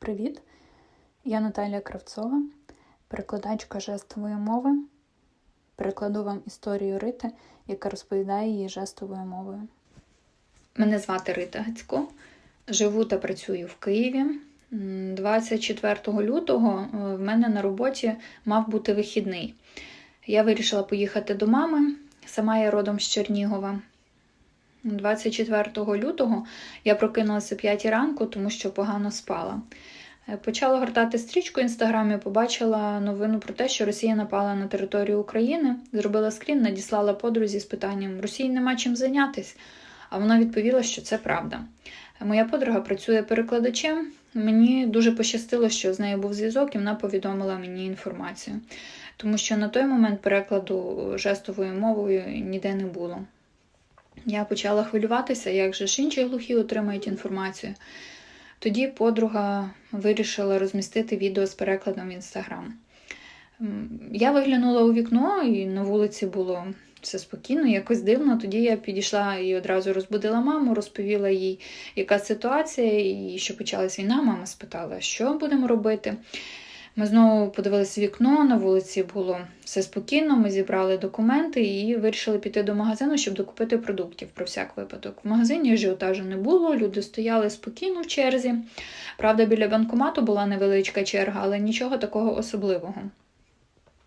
Привіт! Я Наталія Кравцова, перекладачка жестової мови. Перекладу вам історію Рити, яка розповідає її жестовою мовою. Мене звати Рита Гацько. Живу та працюю в Києві. 24 лютого е, в мене на роботі мав бути вихідний. Я вирішила поїхати до мами. Сама я родом з Чернігова. 24 лютого я прокинулася о 5 ранку, тому що погано спала. Е, Почала гортати стрічку в інстаграмі, побачила новину про те, що Росія напала на територію України, зробила скрін, надіслала подрузі з питанням: Росії нема чим зайнятись. А вона відповіла, що це правда. Е, Моя подруга працює перекладачем. Мені дуже пощастило, що з нею був зв'язок, і вона повідомила мені інформацію, тому що на той момент перекладу жестовою мовою ніде не було. Я почала хвилюватися, як же ж інші глухі отримають інформацію. Тоді подруга вирішила розмістити відео з перекладом в інстаграм. Я виглянула у вікно, і на вулиці було все спокійно, якось дивно. Тоді я підійшла і одразу розбудила маму, розповіла їй, яка ситуація, і що почалась війна. Мама спитала, що будемо робити. Ми знову подивилися вікно, на вулиці було все спокійно. Ми зібрали документи і вирішили піти до магазину, щоб докупити продуктів про всяк випадок. В магазині ажіотажу не було, люди стояли спокійно в черзі. Правда, біля банкомату була невеличка черга, але нічого такого особливого.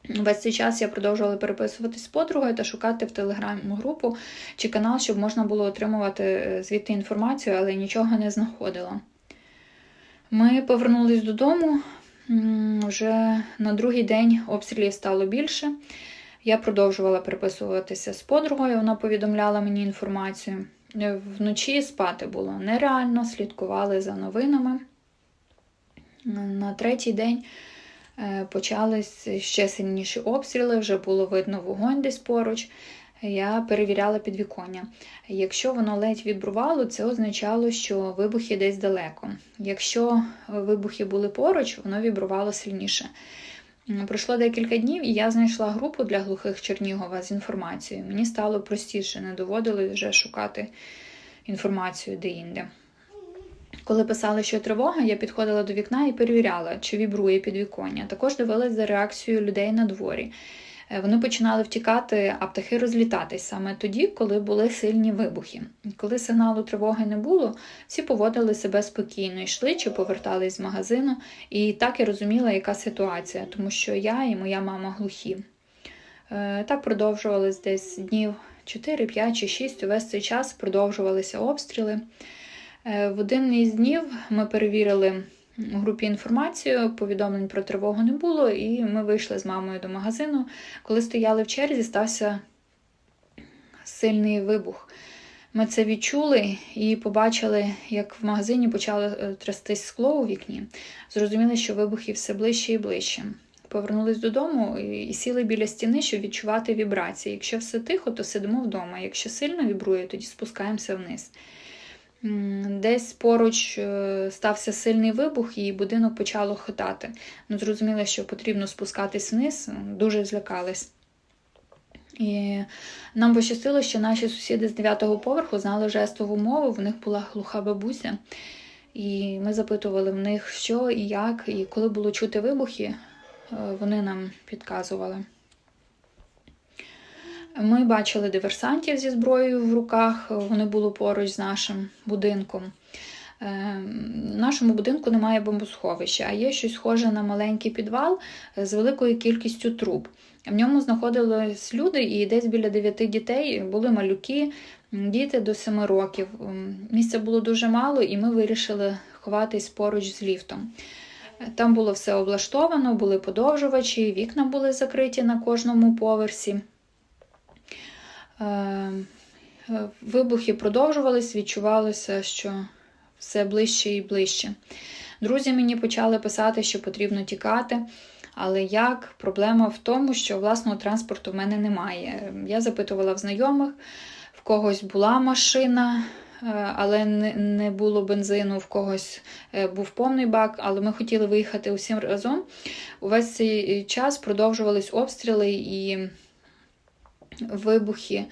Весь цей час я продовжувала переписуватись з подругою та шукати в телеграм-групу чи канал, щоб можна було отримувати е, звідти інформацію, але нічого не знаходила. Ми повернулись додому. Вже на другий день обстрілів стало більше. Я продовжувала переписуватися з подругою, вона повідомляла мені інформацію. Е, Вночі спати було нереально, слідкували за новинами. На третій день е, почались ще сильніші обстріли, вже було видно вогонь десь поруч. Я перевіряла підвіконня. Якщо воно ледь вібрувало, це означало, що вибухи десь далеко. Якщо вибухи були поруч, воно вібрувало сильніше. Пройшло декілька днів, і я знайшла групу для глухих Чернігова з інформацією. Мені стало простіше, не доводилось вже шукати інформацію де-інде. Коли писали, що тривога, я підходила до вікна і перевіряла, чи вібрує підвіконня. Також дивилась за реакцією людей на дворі. Е, Вони починали втікати, а птахи розлітатись саме тоді, коли були сильні вибухи. Коли сигналу тривоги не було, всі поводили себе спокійно, йшли чи повертались з магазину, і так я розуміла, яка ситуація, тому що я і моя мама глухі. Е, Так продовжувалось десь днів 4, 5 чи 6. Увесь цей час продовжувалися обстріли. Е, В один із днів ми перевірили групі інформацію, повідомлень про тривогу не було, і ми вийшли з мамою до магазину. Коли стояли в черзі, стався сильний вибух. Ми це відчули і побачили, як в магазині почало е, трястись скло у вікні. Зрозуміли, що вибухи все ближче і ближче. Повернулись додому і сіли біля стіни, щоб відчувати вібрації. Якщо все тихо, то сидимо вдома. Якщо сильно вібрує, тоді спускаємося вниз. Десь поруч е, стався сильний вибух, і будинок почало хитати. Ну, зрозуміло, що потрібно спускатись вниз, дуже злякались. І нам пощастило, що наші сусіди з 9-го поверху знали жестову мову, в них була глуха бабуся. І ми запитували в них, що і як, і коли було чути вибухи, е, вони нам підказували. Ми бачили диверсантів зі зброєю в руках, вони були поруч з нашим будинком. Е, В нашому будинку немає бомбосховища, а є щось схоже на маленький підвал з великою кількістю труб. В ньому знаходились люди, і десь біля дев'яти дітей були малюки, діти до семи років. Місця було дуже мало, і ми вирішили ховатись поруч з ліфтом. Е, Там було все облаштовано, були подовжувачі, вікна були закриті на кожному поверсі. Е, Вибухи продовжувались, відчувалося, що все ближче і ближче. Друзі мені почали писати, що потрібно тікати. Але як? Проблема в тому, що власного транспорту в мене немає. Я запитувала в знайомих, в когось була машина, е, але не- не було бензину, в когось е, був повний бак, але ми хотіли виїхати усім разом. Увесь цей час продовжувались обстріли і вибухи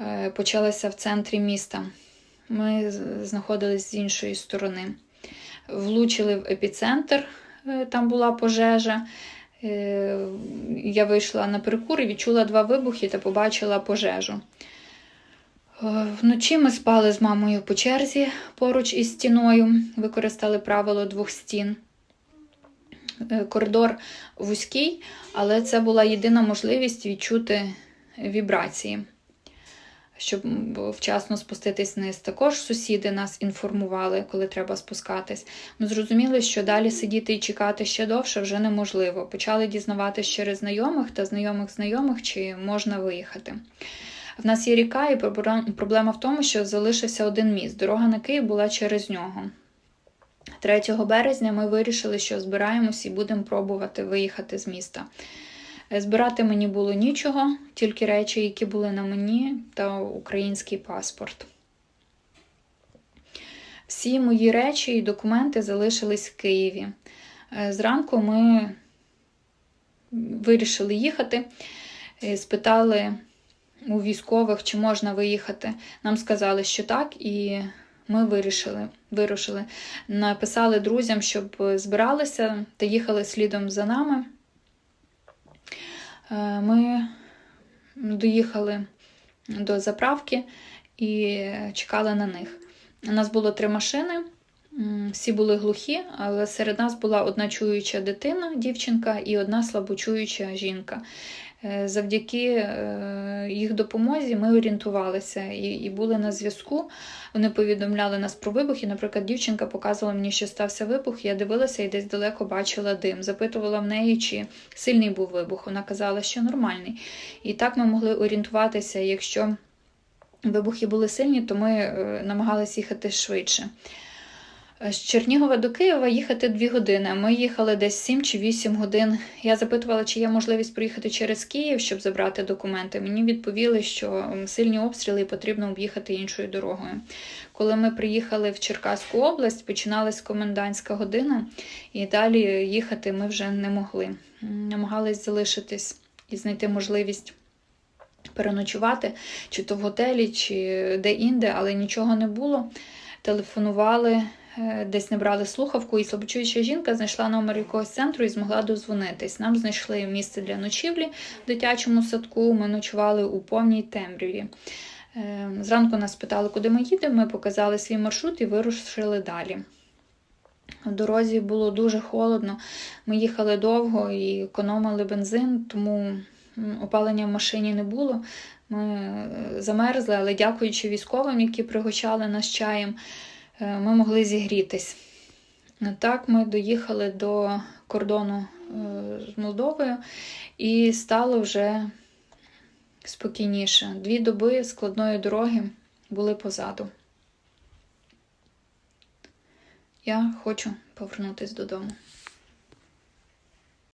е, почалися в центрі міста. Ми знаходились з іншої сторони. влучили в епіцентр, е, там була пожежа. Е, Я вийшла на перекур і відчула два вибухи та побачила пожежу. Вночі ми спали з мамою по черзі поруч із стіною, використали правило двох стін. Коридор вузький, але це була єдина можливість відчути вібрації, щоб вчасно спуститись вниз. Також сусіди нас інформували, коли треба спускатись. Ми зрозуміли, що далі сидіти і чекати ще довше вже неможливо. Почали дізнаватись через знайомих та знайомих знайомих, чи можна виїхати. В нас є ріка, і проблема в тому, що залишився один міст. Дорога на Київ була через нього. 3 березня ми вирішили, що збираємось і будемо пробувати виїхати з міста. Е, Збирати мені було нічого, тільки речі, які були на мені, та український паспорт. Всі мої речі і документи залишились в Києві. Е, Зранку ми вирішили їхати, е, спитали у військових, чи можна виїхати. Нам сказали, що так, і ми вирішили, вирушили. Написали друзям, щоб збиралися та їхали слідом за нами. Е, Ми доїхали до заправки і чекали на них. У нас було три машини, всі були глухі, але серед нас була одна чуюча дитина, дівчинка, і одна слабочуюча жінка. Е, Завдяки е, їх допомозі ми орієнтувалися і, і були на зв'язку. Вони повідомляли нас про вибух. І, наприклад, дівчинка показувала мені, що стався вибух. Я дивилася і десь далеко бачила дим. Запитувала в неї, чи сильний був вибух. Вона казала, що нормальний. І так ми могли орієнтуватися, якщо вибухи були сильні, то ми е, намагалися їхати швидше. З Чернігова до Києва їхати 2 години. Ми їхали десь 7 чи 8 годин. Я запитувала, чи є можливість проїхати через Київ, щоб забрати документи. Мені відповіли, що сильні обстріли і потрібно об'їхати іншою дорогою. Коли ми приїхали в Черкаську область, починалась комендантська година, і далі їхати ми вже не могли. Намагались залишитись і знайти можливість переночувати, чи то в готелі, чи де-інде, але нічого не було. Телефонували, е, десь не брали слухавку, і слабочуюча жінка знайшла номер якогось центру і змогла дозвонитись. Нам знайшли місце для ночівлі в дитячому садку. Ми ночували у повній темряві. Е, Зранку нас питали, куди ми їдемо. Ми показали свій маршрут і вирушили далі. В дорозі було дуже холодно. Ми їхали довго і економили бензин, тому опалення в машині не було. Ми е, замерзли, але дякуючи військовим, які пригощали нас чаєм, е, ми могли зігрітись. Так ми доїхали до кордону е, з Молдовою і стало вже спокійніше. Дві доби складної дороги були позаду. Я хочу повернутися додому.